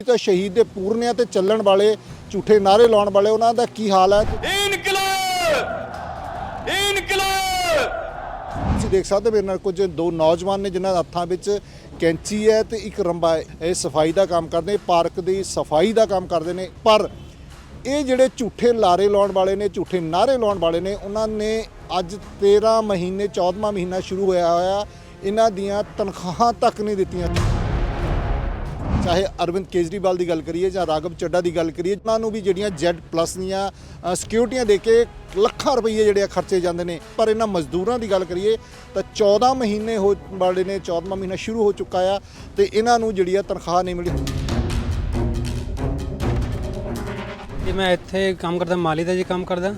ਤਾਂ ਸ਼ਹੀਦ ਦੇ ਪੂਰਨਿਆਂ ਤੇ ਚੱਲਣ ਵਾਲੇ ਝੂਠੇ ਨਾਰੇ ਲਾਉਣ ਵਾਲੇ ਉਹਨਾਂ ਦਾ ਕੀ ਹਾਲ ਹੈ? ਇਨਕਲਾਬ! ਇਨਕਲਾਬ! ਤੁਸੀਂ ਦੇਖ ਸਕਦੇ ਮੇਰੇ ਨਾਲ ਕੁਝ ਦੋ ਨੌਜਵਾਨ ਨੇ ਜਿਨ੍ਹਾਂ ਦੇ ਹੱਥਾਂ ਵਿੱਚ ਕੈਂਚੀ ਹੈ ਤੇ ਇੱਕ ਰੰਬਾ ਹੈ। ਇਹ ਸਫ਼ਾਈ ਦਾ ਕੰਮ ਕਰਦੇ ਪਾਰਕ ਦੀ ਸਫ਼ਾਈ ਦਾ ਕੰਮ ਕਰਦੇ ਨੇ। ਪਰ ਇਹ ਜਿਹੜੇ ਝੂਠੇ ਲਾਰੇ ਲਾਉਣ ਵਾਲੇ ਨੇ ਝੂਠੇ ਨਾਰੇ ਲਾਉਣ ਵਾਲੇ ਨੇ ਉਹਨਾਂ ਨੇ ਅੱਜ 13 ਮਹੀਨੇ 14ਵਾਂ ਮਹੀਨਾ ਸ਼ੁਰੂ ਹੋਇਆ ਹੋਇਆ ਇਹਨਾਂ ਦੀਆਂ ਤਨਖਾਹਾਂ ਤੱਕ ਨਹੀਂ ਦਿੱਤੀਆਂ। ਚਾਹੇ ਅਰਵਿੰਦ ਕੇਜਰੀਵਾਲ ਦੀ ਗੱਲ ਕਰੀਏ ਜਾਂ ਰਾਘਵ ਚੱਡਾ ਦੀ ਗੱਲ ਕਰੀਏ ਉਹਨਾਂ ਨੂੰ ਵੀ ਜਿਹੜੀਆਂ Z ਪਲੱਸ ਦੀਆਂ ਅ, ਸਿਕਿਉਰਟੀਆਂ ਦੇ ਕੇ ਲੱਖਾਂ ਰੁਪਏ ਜਿਹੜੇ ਆ ਖਰਚੇ ਜਾਂਦੇ ਨੇ। ਪਰ ਇਹਨਾਂ ਮਜ਼ਦੂਰਾਂ ਦੀ ਗੱਲ ਕਰੀਏ ਤਾਂ 14 ਮਹੀਨੇ ਹੋ ਵਾਲੇ ਨੇ 14ਵਾਂ ਮਹੀਨਾ ਸ਼ੁਰੂ ਹੋ ਚੁੱਕਾ ਆ ਤੇ ਇਹਨਾਂ ਨੂੰ ਜਿਹੜੀ ਆ ਤਨਖਾਹ ਨਹੀਂ ਮਿਲੀ। ਜੀ ਮੈਂ ਇੱਥੇ ਕੰਮ ਕਰਦਾ ਮਾਲੀ ਦਾ ਜੀ ਕੰਮ ਕਰਦਾ।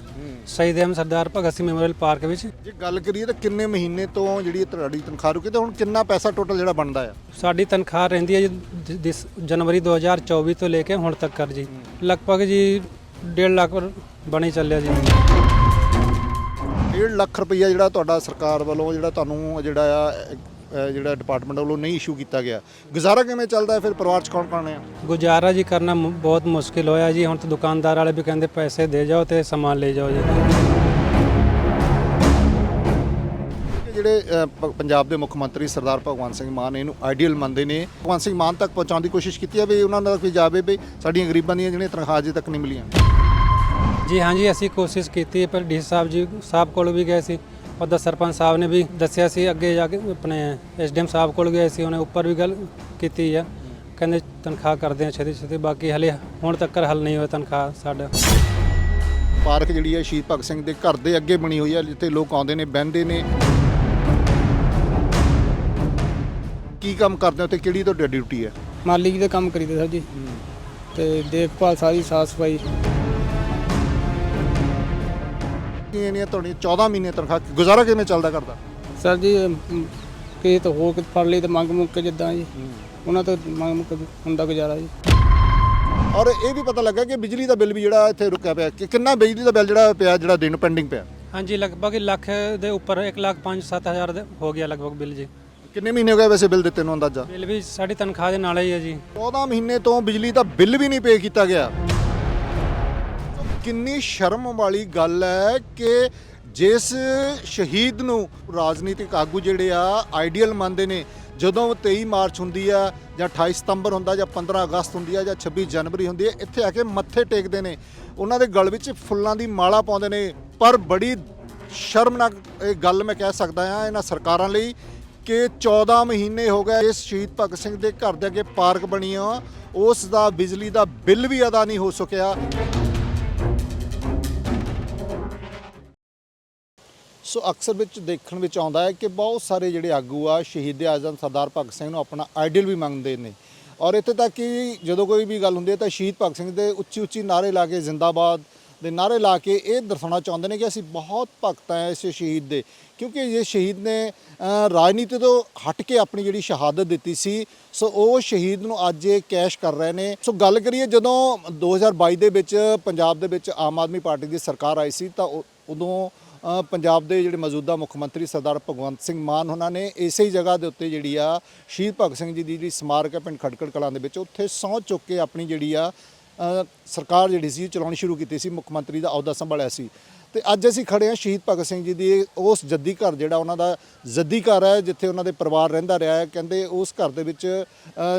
ਸ਼ਹੀਦ ਅਹਿਮਦ ਸਰਦਾਰ ਭਗਤ ਸਿੰਘ ਮੈਮੋਰੀਅਲ ਪਾਰਕ ਵਿੱਚ। ਜੇ ਗੱਲ ਕਰੀਏ ਤਾਂ ਕਿੰਨੇ ਮਹੀਨੇ ਤੋਂ ਜਿਹੜੀ ਇਹ ਤੁਹਾਡੀ ਤਨਖਾਹ ਰੁਕੀ ਤੇ ਹੁਣ ਕਿੰਨਾ ਪੈਸਾ ਟੋਟਲ ਜਿਹੜਾ ਬਣਦਾ ਆ? ਸਾਡੀ ਤਨਖਾਹ ਰਹਿੰਦੀ ਹੈ ਜੀ ਦਿਸ- ਜਨਵਰੀ 2024 ਤੋਂ ਲੈ ਕੇ ਹੁਣ ਤੱਕ ਕਰ ਜੀ ਲਗਭਗ ਜੀ 1.5 ਲੱਖ ਬਣੀ ਚੱਲਿਆ ਜੀ। 1.5 ਲੱਖ ਰੁਪਈਆ ਜਿਹੜਾ ਤੁਹਾਡਾ ਸਰਕਾਰ ਵੱਲੋਂ ਜਿਹੜਾ ਤੁਹਾਨੂੰ ਜਿਹੜਾ ਆ ਜਿਹੜਾ ਡਿਪਾਰਟਮੈਂਟ ਵੱਲੋਂ ਨਹੀਂ ਇਸ਼ੂ ਕੀਤਾ ਗਿਆ। ਗੁਜ਼ਾਰਾ ਕਿਵੇਂ ਚੱਲਦਾ ਹੈ? ਫਿਰ ਪਰਿਵਾਰ ਚ ਕੌਣ ਕੌਣ ਆ ਗੁਜ਼ਾਰਾ ਜੀ ਕਰਨਾ ਬਹੁਤ ਮੁਸ਼ਕਿਲ ਹੋਇਆ ਜੀ। ਹੁਣ ਤਾਂ ਦੁਕਾਨਦਾਰ ਵਾਲੇ ਵੀ ਕਹਿੰਦੇ ਪੈਸੇ ਦੇ ਜਾਓ ਤੇ ਸਮਾਨ ਲੈ ਜਾਓ ਜੀ। ਜਿਹੜੇ ਪੰਜਾਬ ਦੇ ਮੁੱਖ ਮੰਤਰੀ ਸਰਦਾਰ ਭਗਵੰਤ ਸਿੰਘ ਮਾਨ ਇਹਨੂੰ ਆਈਡੀਅਲ ਮੰਨਦੇ ਨੇ। ਭਗਵੰਤ ਸਿੰਘ ਮਾਨ ਤੱਕ ਪਹੁੰਚਾਉਣ ਦੀ ਕੋਸ਼ਿਸ਼ ਕੀਤੀ ਹੈ ਵੀ ਉਹਨਾਂ ਦਾ ਕੋਈ ਜਾਵੇ ਵੀ ਸਾਡੀਆਂ ਗਰੀਬਾਂ ਦੀਆਂ ਜਿਹੜੀਆਂ ਤਨਖਾਹ ਅਜੇ ਤੱਕ ਨਹੀਂ ਮਿਲੀਆਂ। ਜੀ ਹਾਂਜੀ ਅਸੀਂ ਕੋਸ਼ਿਸ਼ ਕੀਤੀ ਪਰ ਡੀ ਸਾਹਿਬ ਜੀ ਸਾਹਿਬ ਕੋਲ ਵੀ ਗਏ ਸੀ। ਉਹਦਾ ਸਰਪੰਚ ਸਾਹਿਬ ਨੇ ਵੀ ਦੱਸਿਆ ਸੀ ਅੱਗੇ ਜਾ ਕੇ ਆਪਣੇ ਐਸਡੀਐਮ ਸਾਹਿਬ ਕੋਲ ਗਏ ਸੀ ਉਹਨੇ ਉੱਪਰ ਵੀ ਗੱਲ ਕੀਤੀ ਆ। ਕਹਿੰਦੇ ਤਨਖਾਹ ਕਰਦੇ ਆ ਛੇਤੀ ਛੇਤੀ ਬਾਕੀ ਹਲੇ ਹੁਣ ਤੱਕ ਹੱਲ ਨਹੀਂ ਹੋਇਆ ਤਨਖਾਹ ਸਾਡਾ। ਪਾਰਕ ਜਿਹੜੀ ਹੈ ਸ਼ਹੀਦ ਭਗਤ ਸਿੰਘ ਦੇ ਘਰ ਦੇ ਅੱਗੇ ਬਣੀ ਹੋਈ ਹੈ ਜਿੱਥੇ ਲੋਕ ਆਉਂਦੇ ਨੇ ਬਹਿੰਦੇ ਨੇ। ਕੀ ਕੰਮ ਕਰਦੇ ਹੋ ਤੇ ਕਿਹੜੀ ਤੁਹਾਡੀ ਡਿਊਟੀ ਹੈ ਮਾਲੀ ਜੀ ਦਾ ਕੰਮ ਕਰੀਦਾ ਸਰ ਜੀ। ਤੇ ਦੇਖਭਾਲ ਸਾਰੀ ਸਾਫ਼ ਸਫ਼ਾਈ। ਕੀ ਇਹਨੀਆਂ ਤੁਹਾਡੀ 14 ਮਹੀਨੇ ਤਨਖਾਹ ਗੁਜ਼ਾਰਾ ਕਿਵੇਂ ਚੱਲਦਾ ਕਰਦਾ ਸਰ ਜੀ ਕਿਸੇ ਤੋਂ ਹੋਰ ਕਿਤੇ ਫੜ ਲਈ ਤੇ ਮੰਗ ਮੁੱਕ ਕੇ ਜਿੱਦਾਂ ਜੀ। ਉਹਨਾਂ ਤੋਂ ਮੰਗ ਮੁੱਕ ਹੁੰਦਾ ਗੁਜ਼ਾਰਾ ਜੀ। ਔਰ ਇਹ ਵੀ ਪਤਾ ਲੱਗਾ ਕਿ ਬਿਜਲੀ ਦਾ ਬਿੱਲ ਵੀ ਜਿਹੜਾ ਇੱਥੇ ਰੁਕਿਆ ਪਿਆ। ਕਿ ਕਿੰਨਾ ਬਿਜਲੀ ਦਾ ਬਿੱਲ ਜਿਹੜਾ ਪਿਆ ਜਿਹੜਾ ਦਿਨ ਪੈਂਡਿੰਗ ਪਿਆ? ਹਾਂਜੀ ਲਗਭਗ ਲੱਖ ਦੇ ਉੱਪਰ 1 ਲੱਖ 5 ਹਜ਼ਾਰ ਦੇ ਹੋ ਗਿਆ ਲਗਭਗ ਬਿੱਲ ਜੀ। ਕਿੰਨੇ ਮਹੀਨੇ ਹੋ ਗਏ ਵੈਸੇ ਬਿੱਲ ਦਿੱਤੇ ਨੂੰ ਅੰਦਾਜ਼ਾ? ਬਿੱਲ ਵੀ ਸਾਡੀ ਤਨਖਾਹ ਦੇ ਨਾਲ ਹੀ ਹੈ ਜੀ। 14 ਮਹੀਨੇ ਤੋਂ ਬਿਜਲੀ ਦਾ ਬਿੱਲ ਵੀ ਨਹੀਂ ਪੇ ਕੀਤਾ ਗਿਆ। ਕਿੰਨੀ ਸ਼ਰਮ ਵਾਲੀ ਗੱਲ ਹੈ ਕਿ ਜਿਸ ਸ਼ਹੀਦ ਨੂੰ ਰਾਜਨੀਤਿਕ ਆਗੂ ਜਿਹੜੇ ਆ, ਆਈਡੀਅਲ ਮੰਨਦੇ ਨੇ, ਜਦੋਂ 23 ਮਾਰਚ ਹੁੰਦੀ ਆ ਜਾਂ 28 ਸਤੰਬਰ ਹੁੰਦਾ ਜਾਂ 15 ਅਗਸਤ ਹੁੰਦੀ ਆ ਜਾਂ 26 ਜਨਵਰੀ ਹੁੰਦੀ ਹੈ ਇੱਥੇ ਆ ਕੇ ਮੱਥੇ ਟੇਕਦੇ ਨੇ। ਉਹਨਾਂ ਦੇ ਗਲ ਵਿੱਚ ਫੁੱਲਾਂ ਦੀ ਮਾਲਾ ਪਾਉਂਦੇ ਨੇ। ਪਰ ਬੜੀ ਸ਼ਰਮਨਾਕ ਇਹ ਗੱਲ ਮੈਂ ਕਹਿ ਸਕਦਾ ਹਾਂ ਇਹਨਾਂ ਸਰਕਾਰਾਂ ਲਈ ਕਿ 14 ਮਹੀਨੇ ਹੋ ਗਏ ਇਸ ਸ਼ਹੀਦ ਭਗਤ ਸਿੰਘ ਦੇ ਘਰ ਦੇ ਅੱਗੇ ਪਾਰਕ ਬਣੀ ਆ। ਉਸ ਦਾ ਬਿਜਲੀ ਦਾ ਬਿੱਲ ਵੀ ਅਦਾ ਨਹੀਂ ਹੋ ਸਕਿਆ। ਸੋ ਅਕਸਰ ਵਿੱਚ ਦੇਖਣ ਵਿੱਚ ਆਉਂਦਾ ਹੈ ਕਿ ਬਹੁਤ ਸਾਰੇ ਜਿਹੜੇ ਆਗੂ ਆ, ਸ਼ਹੀਦ ਆਜ਼ਮ ਸਰਦਾਰ ਭਗਤ ਸਿੰਘ ਨੂੰ ਆਪਣਾ ਆਈਡੀਅਲ ਵੀ ਮੰਨਦੇ ਨੇ। ਔਰ ਇੱਥੇ ਤੱਕ ਕਿ ਜਦੋਂ ਕੋਈ ਵੀ ਗੱਲ ਹੁੰਦੀ ਹੈ ਤਾਂ ਸ਼ਹੀਦ ਭਗਤ ਸਿੰਘ ਦੇ ਉੱਚੀ ਉੱਚੀ ਨਾਰੇ ਲਾ ਕੇ ਜ਼ਿੰਦਾਬਾਦ ਦੇ ਨਾਰੇ ਲਾ ਕੇ ਇਹ ਦਰਸਾਉਣਾ ਚਾਹੁੰਦੇ ਨੇ ਕਿ ਅਸੀਂ ਬਹੁਤ ਭਗਤ ਹਾਂ ਇਸ ਸ਼ਹੀਦ ਦੇ। ਕਿਉਂਕਿ ਇਹ ਸ਼ਹੀਦ ਨੇ ਰਾਜਨੀਤੀ ਤੋਂ ਹਟ ਕੇ ਆਪਣੀ ਜਿਹੜੀ ਸ਼ਹਾਦਤ ਦਿੱਤੀ ਸੀ, ਸੋ ਉਹ ਸ਼ਹੀਦ ਨੂੰ ਅੱਜ ਇਹ ਕੈਸ਼ ਕਰ ਰਹੇ ਨੇ। ਸੋ ਗੱਲ ਕਰੀਏ ਜਦੋਂ 2022 ਦੇ ਵਿੱਚ, ਪੰਜਾਬ ਦੇ ਵਿੱਚ ਆਮ ਆਦਮੀ ਪਾਰਟੀ ਦੀ ਸਰਕਾਰ ਆਈ ਸੀ ਤਾਂ ਉਦੋਂ ਪੰਜਾਬ ਦੇ ਜਿਹੜੇ ਮੌਜੂਦਾ ਮੁੱਖ ਮੰਤਰੀ ਸਰਦਾਰ ਭਗਵੰਤ ਸਿੰਘ ਮਾਨ, ਉਹਨਾਂ ਨੇ ਇਸੇ ਹੀ ਜਗ੍ਹਾ ਦੇ ਉੱਤੇ ਜਿਹੜੀ ਆ ਸ਼ਹੀਦ ਭਗਤ ਸਿੰਘ ਜੀ ਦੀ ਜਿਹੜੀ ਸਮਾਰਕ ਹੈ ਪਿੰਡ ਖਟਕੜ ਕਲਾਂ ਦੇ ਵਿੱਚ, ਉੱਥੇ ਸਹੁੰ ਚੁੱਕ ਕੇ ਆਪਣੀ ਜਿਹੜੀ ਆ ਸਰਕਾਰ ਜਿਹੜੀ ਸੀ ਚਲਾਉਣੀ ਸ਼ੁਰੂ ਕੀਤੀ ਸੀ, ਮੁੱਖ ਮੰਤਰੀ ਦਾ ਅਹੁਦਾ ਸੰਭਾਲਿਆ ਸੀ। ਤੇ ਅੱਜ ਅਸੀਂ ਖੜੇ ਹਾਂ ਸ਼ਹੀਦ ਭਗਤ ਸਿੰਘ ਜੀ ਦੀ, ਉਸ ਜੱਦੀ ਘਰ ਜਿਹੜਾ ਉਹਨਾਂ ਦਾ ਜੱਦੀ ਘਰ ਹੈ, ਜਿੱਥੇ ਉਹਨਾਂ ਦੇ ਪਰਿਵਾਰ ਰਹਿੰਦਾ ਰਿਹਾ ਹੈ। ਕਹਿੰਦੇ ਉਸ ਘਰ ਦੇ ਵਿੱਚ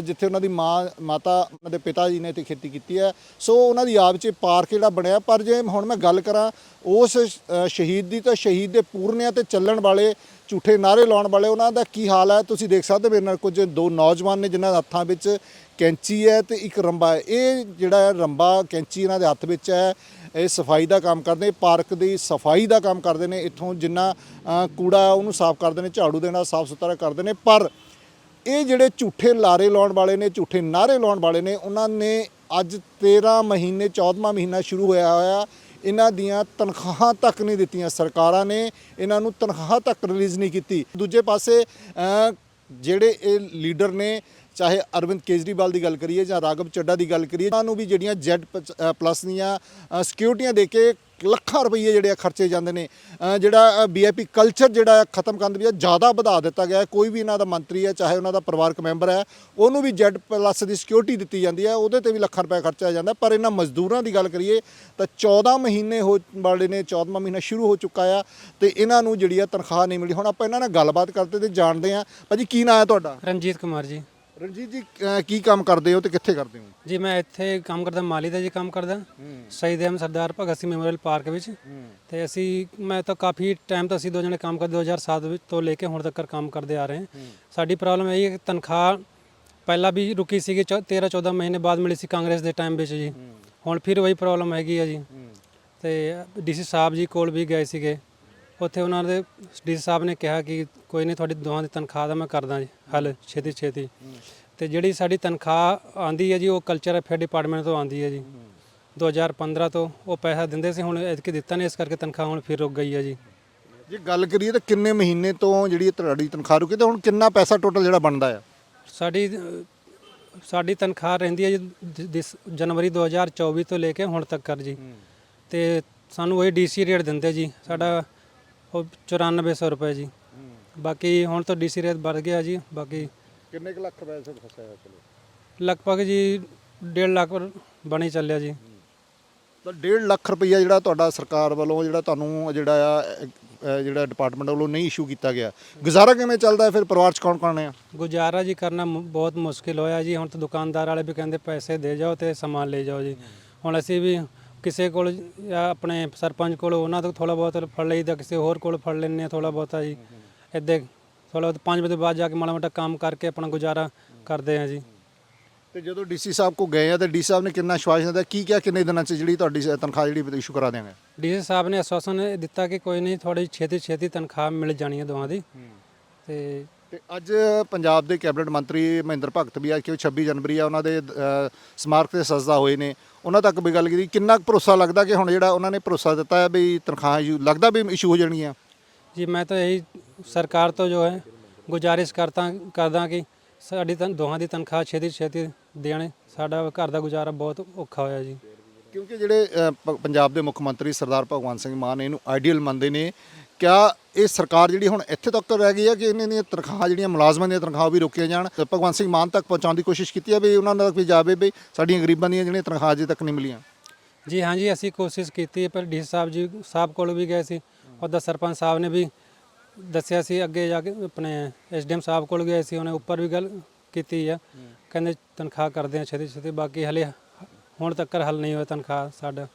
ਜਿੱਥੇ ਉਹਨਾਂ ਦੀ ਮਾਂ, ਮਾਤਾ, ਉਹਨਾਂ ਦੇ ਪਿਤਾ ਜੀ ਨੇ ਤੇ ਖੇਤੀ ਕੀਤੀ ਹੈ। ਸੋ ਉਹਨਾਂ ਦੀ ਯਾਦ 'ਚ ਪਾਰਕ ਜਿਹੜਾ ਬਣਿਆ। ਪਰ ਜੇ ਹੁਣ ਮੈਂ ਗੱਲ ਕਰਾਂ, ਉਸ ਸ਼ਹੀਦ ਦੀ, ਤਾਂ ਸ਼ਹੀਦ ਦੇ ਪੂਰਨਿਆਂ ਤੇ ਚੱਲਣ ਵਾਲੇ, ਝੂਠੇ ਨਾਰੇ ਲਾਉਣ ਵਾਲੇ ਉਹਨਾਂ ਦਾ ਕੀ ਹਾਲ ਹੈ? ਤੁਸੀਂ ਦੇਖ ਸਕਦੇ ਹੋ ਮੇਰੇ ਨਾਲ ਕੁਝ ਦੋ ਨੌਜਵਾਨ ਨੇ, ਜਿਨ੍ਹਾਂ ਦੇ ਹੱਥਾਂ ਵਿੱਚ ਕੈਂਚੀ ਹੈ ਤੇ ਇੱਕ ਰੰਬਾ ਹੈ। ਇਹ ਜਿਹੜਾ ਹੈ ਰੰਬਾ ਕੈਂਚੀ ਇਹਨਾਂ ਦੇ ਹੱਥ ਵਿੱਚ ਹੈ, ਇਹ ਸਫ਼ਾਈ ਦਾ ਕੰਮ ਕਰਦੇ ਪਾਰਕ ਦੀ ਸਫ਼ਾਈ ਦਾ ਕੰਮ ਕਰਦੇ ਨੇ, ਇੱਥੋਂ ਜਿੰਨਾ ਕੂੜਾ ਹੈ ਉਹਨੂੰ ਸਾਫ਼ ਕਰਦੇ ਨੇ, ਝਾੜੂ ਦੇਣਾ ਸਾਫ਼ ਸੁਥਰਾ ਕਰਦੇ ਨੇ, ਪਰ ਇਹ ਜਿਹੜੇ ਝੂਠੇ ਲਾਰੇ ਲਾਉਣ ਵਾਲੇ ਨੇ, ਝੂਠੇ ਨਾਰੇ ਲਾਉਣ ਵਾਲੇ ਨੇ, ਉਹਨਾਂ ਨੇ ਅੱਜ 13 ਮਹੀਨੇ 14ਵਾਂ ਮਹੀਨਾ ਸ਼ੁਰੂ ਹੋਇਆ ਹੋਇਆ, ਇਹਨਾਂ ਦੀਆਂ ਤਨਖਾਹਾਂ ਤੱਕ ਨਹੀਂ ਦਿੱਤੀਆਂ। ਸਰਕਾਰਾਂ ਨੇ ਇਹਨਾਂ ਨੂੰ ਤਨਖਾਹ ਤੱਕ ਰਿਲੀਜ਼ ਨਹੀਂ ਕੀਤੀ। ਦੂਜੇ ਪਾਸੇ ਜਿਹੜੇ ਇਹ ਲੀਡਰ ਨੇ ਚਾਹੇ ਅਰਵਿੰਦ ਕੇਜਰੀਵਾਲ ਦੀ ਗੱਲ ਕਰੀਏ ਜਾਂ ਰਾਘਵ ਚੱਡਾ ਦੀ ਗੱਲ ਕਰੀਏ ਉਹਨਾਂ ਨੂੰ ਵੀ ਜਿਹੜੀਆਂ Z ਪਲੱਸ ਦੀਆਂ ਸਿਕਿਉਰਿਟੀਆਂ ਦੇ ਕੇ ਲੱਖਾਂ ਰੁਪਏ ਜਿਹੜੇ ਆ ਖਰਚੇ ਜਾਂਦੇ ਨੇ। ਅ, ਜਿਹੜਾ ਵੀਆਈਪੀ ਕਲਚਰ ਜਿਹੜਾ ਆ ਖਤਮ ਕਰਨ ਦੇ ਬਜਾਏ ਜ਼ਿਆਦਾ ਵਧਾ ਦਿੱਤਾ ਗਿਆ ਕੋਈ ਵੀ ਇਹਨਾਂ ਦਾ ਮੰਤਰੀ ਹੈ ਚਾਹੇ ਉਹਨਾਂ ਦਾ ਪਰਿਵਾਰਕ ਮੈਂਬਰ ਹੈ ਉਹਨੂੰ ਵੀ Z ਪਲੱਸ ਦੀ ਸਿਕਿਉਰਿਟੀ ਦਿੱਤੀ ਜਾਂਦੀ ਹੈ। ਉਹਦੇ ਤੇ ਵੀ ਲੱਖਾਂ ਰੁਪਏ ਖਰਚਿਆ ਜਾਂਦਾ ਪਰ ਇਹਨਾਂ ਮਜ਼ਦੂਰਾਂ ਦੀ ਗੱਲ ਕਰੀਏ ਤਾਂ 14 ਮਹੀਨੇ ਹੋ ਵਾਲੇ ਨੇ 14ਵਾਂ ਮਹੀਨਾ ਸ਼ੁਰੂ ਹੋ ਚੁੱਕਾ ਆ ਤੇ ਇਹਨਾਂ ਨੂੰ ਜਿਹੜੀ ਆ ਤਨਖਾਹ ਨਹੀਂ ਮਿਲੀ। ਹੁਣ ਆਪਾਂ ਇਹਨਾਂ ਨਾਲ ਗੱਲਬਾਤ ਕਰਦੇ ਤੇ ਜਾਣਦੇ ਆ ਭਾਜੀ ਕੀ ਨਾਂ ਹੈ ਤੁਹਾਡਾ? ਰਣਜੀਤ ਕੁਮਾਰ ਜੀ। ਰਣਜੀਤ ਜੀ ਕੀ ਕੰਮ ਕਰਦੇ ਹੋ ਤੇ ਕਿੱਥੇ ਕਰਦੇ ਹੋ? ਜੀ ਮੈਂ ਇੱਥੇ ਕੰਮ ਕਰਦਾ ਮਾਲੀ ਦਾ ਜੀ ਕੰਮ ਕਰਦਾ। ਸ਼ਹੀਦ ਅਹਿਮਦ ਸਰਦਾਰ ਭਗਤ ਸਿੰਘ ਮੈਮੋਰੀਅਲ ਪਾਰਕ ਵਿੱਚ। ਤੇ ਅਸੀਂ ਮੈਂ ਤਾਂ ਕਾਫੀ ਟਾਈਮ ਤੋਂ ਅਸੀਂ ਦੋ ਜਣੇ ਕੰਮ ਕਰਦੇ 2007 ਵਿੱਚ ਤੋਂ ਲੈ ਕੇ ਹੁਣ ਤੱਕ ਕੰਮ ਕਰਦੇ ਆ ਰਹੇ ਹਾਂ। ਸਾਡੀ ਪ੍ਰੋਬਲਮ ਇਹ ਹੈ ਕਿ ਤਨਖਾਹ ਪਹਿਲਾਂ ਵੀ ਰੁਕੀ ਸੀਗੀ 13 14 ਮਹੀਨੇ ਬਾਅਦ ਮਿਲੀ ਸੀ ਕਾਂਗਰਸ ਦੇ ਟਾਈਮ ਵਿੱਚ ਜੀ। ਹੁਣ ਫਿਰ ਵਹੀ ਪ੍ਰੋਬਲਮ ਹੈਗੀ ਆ ਜੀ। ਤੇ ਡੀਸੀ ਸਾਹਿਬ ਜੀ ਕੋਲ ਵੀ ਗਏ ਸੀਗੇ। ਉੱਥੇ ਉਹਨਾਂ ਦੇ ਡੀਸੀ ਸਾਹਿਬ ਨੇ ਕਿਹਾ ਕਿ ਕੋਈ ਨਹੀਂ ਤੁਹਾਡੀ ਦੋਹਾਂ ਦੀ ਤਨਖਾਹ ਦਾ ਮੈਂ ਕਰਦਾ ਜੀ ਹੱਲ ਛੇਤੀ ਛੇਤੀ। ਤੇ ਜਿਹੜੀ ਸਾਡੀ ਤਨਖਾਹ ਆਂਦੀ ਹੈ ਜੀ ਉਹ ਕਲਚਰ ਅਫੇਅਰ ਡਿਪਾਰਟਮੈਂਟ ਤੋਂ ਆਂਦੀ ਹੈ ਜੀ। 2015 ਤੋਂ ਉਹ ਪੈਸਾ ਦਿੰਦੇ ਸੀ ਹੁਣ ਐਤਕੀ ਦਿੱਤਾ ਨਹੀਂ ਇਸ ਕਰਕੇ ਤਨਖਾਹ ਹੁਣ ਫਿਰ ਰੁਕ ਗਈ ਹੈ ਜੀ। ਜੇ ਗੱਲ ਕਰੀਏ ਤਾਂ ਕਿੰਨੇ ਮਹੀਨੇ ਤੋਂ ਜਿਹੜੀ ਤੁਹਾਡੀ ਤਨਖਾਹ ਰੁਕੀ ਤੇ ਹੁਣ ਕਿੰਨਾ ਪੈਸਾ ਟੋਟਲ ਜਿਹੜਾ ਬਣਦਾ ਆ? ਸਾਡੀ ਸਾਡੀ ਤਨਖਾਹ ਰਹਿੰਦੀ ਹੈ ਜੀ ਦਿਸ- ਜਨਵਰੀ 2024 ਤੋਂ ਲੈ ਕੇ ਹੁਣ ਤੱਕ ਕਰ ਜੀ ਤੇ ਸਾਨੂੰ ਉਹੀ ਡੀਸੀ ਰੇਟ ਦਿੰਦੇ ਜੀ। ਸਾਡਾ ਉਹ 9400 ਰੁਪਏ ਜੀ। ਬਾਕੀ ਹੁਣ ਤਾਂ ਡੀਸੀ ਰੇਟ ਵੱਧ ਗਿਆ ਜੀ ਬਾਕੀ ਕਿੰਨੇ ਕੁ ਲੱਖ ਰੁਪਏ ਸੇ ਫਸਿਆ ਚਲੋ? ਲਗਭਗ ਜੀ 1.5 ਲੱਖ ਬਣੀ ਚੱਲਿਆ ਜੀ। ਤਾਂ 1.5 ਲੱਖ ਰੁਪਈਆ ਜਿਹੜਾ ਤੁਹਾਡਾ ਸਰਕਾਰ ਵੱਲੋਂ ਜਿਹੜਾ ਤੁਹਾਨੂੰ ਜਿਹੜਾ ਆ ਜਿਹੜਾ ਡਿਪਾਰਟਮੈਂਟ ਵੱਲੋਂ ਨਹੀਂ ਇਸ਼ੂ ਕੀਤਾ ਗਿਆ। ਗੁਜ਼ਾਰਾ ਕਿਵੇਂ ਚੱਲਦਾ ਹੈ? ਫਿਰ ਪਰਿਵਾਰ ਚ ਕੌਣ ਕੌਣ ਆ? ਗੁਜ਼ਾਰਾ ਜੀ ਕਰਨਾ ਮੁ- ਬਹੁਤ ਮੁਸ਼ਕਿਲ ਹੋਇਆ ਜੀ। ਹੁਣ ਤਾਂ ਦੁਕਾਨਦਾਰ ਵਾਲੇ ਵੀ ਕਹਿੰਦੇ ਪੈਸੇ ਦੇ ਜਾਓ ਤੇ ਸਮਾਨ ਲੈ ਜਾਓ ਜੀ। ਹੁਣ ਅਸੀਂ ਵੀ ਕਿਸੇ ਕੋਲ ਜਾਂ ਆਪਣੇ ਸਰਪੰਚ ਕੋਲ ਉਹਨਾਂ ਤੋਂ ਥੋੜਾ ਬਹੁਤ ਫੜ ਲਈਦਾ ਕਿਸੇ ਹੋਰ ਕੋਲ ਫੜ ਲੈਂਦੇ ਹਾਂ ਥੋੜਾ ਬਹੁਤਾ ਜੀ। ਇੱਦਾਂ ਥੋੜਾ 5 ਵਜੇ ਬਾਅਦ ਜਾ ਕੇ ਮਾੜਾ ਮੋਟਾ ਕੰਮ ਕਰਕੇ ਆਪਣਾ ਗੁਜ਼ਾਰਾ ਕਰਦੇ ਹਾਂ ਜੀ। ਤੇ ਜਦੋਂ ਡੀਸੀ ਸਾਹਿਬ ਕੋ ਗਏ ਆ ਤੇ ਡੀਸੀ ਸਾਹਿਬ ਨੇ ਕਿੰਨਾ ਵਿਸ਼ਵਾਸ ਦਿੱਤਾ? ਕੀ ਕਿਹਾ ਕਿੰਨੇ ਦਿਨਾਂ ਚ ਜਿਹੜੀ ਤੁਹਾਡੀ ਤਨਖਾਹ ਜਿਹੜੀ ਇਸ਼ੂ ਕਰਾ ਦੇਵਾਂਗੇ? ਡੀਸੀ ਸਾਹਿਬ ਨੇ ਆਸ਼ਵਾਸਨ ਦਿੱਤਾ ਕਿ ਕੋਈ ਨਹੀਂ ਥੋੜੀ ਛੇਤੀ ਛੇਤੀ ਤਨਖਾਹ ਮਿਲ ਜਾਣੀ ਹੈ ਦੋਵਾਂ ਦੀ। ਤੇ ਤੇ ਅੱਜ ਪੰਜਾਬ ਦੇ ਕੈਬਨਿਟ ਮੰਤਰੀ ਮਹਿੰਦਰ ਭਗਤ ਵੀ ਆ ਕਿ 26 ਜਨਵਰੀ ਆ ਉਹਨਾਂ ਦੇ ਸਮਾਰਕ ਤੇ ਸਜਦਾ ਹੋਏ ਨੇ। ਉਹਨਾਂ ਤੱਕ ਵੀ ਗੱਲ ਕੀਤੀ ਕਿੰਨਾ ਕੁ ਭਰੋਸਾ ਲੱਗਦਾ ਕਿ ਹੁਣ ਜਿਹੜਾ ਉਹਨਾਂ ਨੇ ਭਰੋਸਾ ਦਿੱਤਾ ਹੈ ਵੀ ਤਨਖਾਹ ਲੱਗਦਾ ਵੀ ਇਸ਼ੂ ਹੋ ਜਾਣਗੀਆਂ? ਜੀ ਮੈਂ ਤਾਂ ਇਹੀ ਸਰਕਾਰ ਤੋਂ ਜੋ ਹੈ ਗੁਜ਼ਾਰਿਸ਼ ਕਰਤਾ ਕਰਦਾ ਕਿ ਸਾਡੀ ਤਾਂ ਦੋਹਾਂ ਦੀ ਤਨਖਾਹ ਛੇਤੀ ਛੇਤੀ ਦੇਣ। ਸਾਡਾ ਘਰ ਦਾ ਗੁਜ਼ਾਰਾ ਬਹੁਤ ਔਖਾ ਹੋਇਆ ਜੀ। ਕਿਉਂਕਿ ਜਿਹੜੇ ਪੰਜਾਬ ਦੇ ਮੁੱਖ ਮੰਤਰੀ ਸਰਦਾਰ ਭਗਵੰਤ ਸਿੰਘ ਮਾਨ ਇਹਨੂੰ ਆਈਡੀਅਲ ਮੰਨਦੇ ਨੇ ਕਿਆ ਇਹ ਸਰਕਾਰ ਜਿਹੜੀ ਹੁਣ ਇੱਥੇ ਤੱਕ ਰਹਿ ਗਈ ਹੈ ਕਿ ਇਹਨਾਂ ਦੀਆਂ ਤਨਖਾਹਾਂ ਜਿਹੜੀਆਂ ਮੁਲਾਜ਼ਮਾਂ ਦੀਆਂ ਤਨਖਾਹਾਂ ਵੀ ਰੋਕੀਆਂ ਜਾਣ ਤੇ ਭਗਵੰਤ ਸਿੰਘ ਮਾਨ ਤੱਕ ਪਹੁੰਚਾਉਣ ਦੀ ਕੋਸ਼ਿਸ਼ ਕੀਤੀ ਹੈ ਵੀ ਉਹਨਾਂ ਤੱਕ ਵੀ ਜਾਵੇ ਵੀ ਸਾਡੀਆਂ ਗਰੀਬਾਂ ਦੀਆਂ ਜਿਹੜੀਆਂ ਤਨਖਾਹਾਂ ਅਜੇ ਤੱਕ ਨਹੀਂ ਮਿਲੀਆਂ। ਜੀ ਹਾਂਜੀ ਅਸੀਂ ਕੋਸ਼ਿਸ਼ ਕੀਤੀ ਹੈ ਪਰ ਡੀ ਸਾਹਿਬ ਜੀ ਸਾਹਿਬ ਕੋਲ ਵੀ ਗਏ ਸੀ। ਉਹਦਾ ਸਰਪੰਚ ਸਾਹਿਬ ਨੇ ਵੀ ਦੱਸਿਆ ਸੀ ਅੱਗੇ ਜਾ ਕੇ ਆਪਣੇ ਐਸਡੀਐਮ ਸਾਹਿਬ ਕੋਲ ਗਏ ਸੀ ਉਹਨੇ ਉੱਪਰ ਵੀ ਗੱਲ ਕੀਤੀ ਆ। ਕਹਿੰਦੇ ਤਨਖਾਹ ਕਰਦੇ ਆ ਛੇਤੀ ਛੇਤੀ ਬਾਕੀ ਹਲੇ ਹੁਣ ਤੱਕ ਹੱਲ ਨਹੀਂ ਹੋਇਆ ਤਨਖਾਹ ਸਾਡਾ।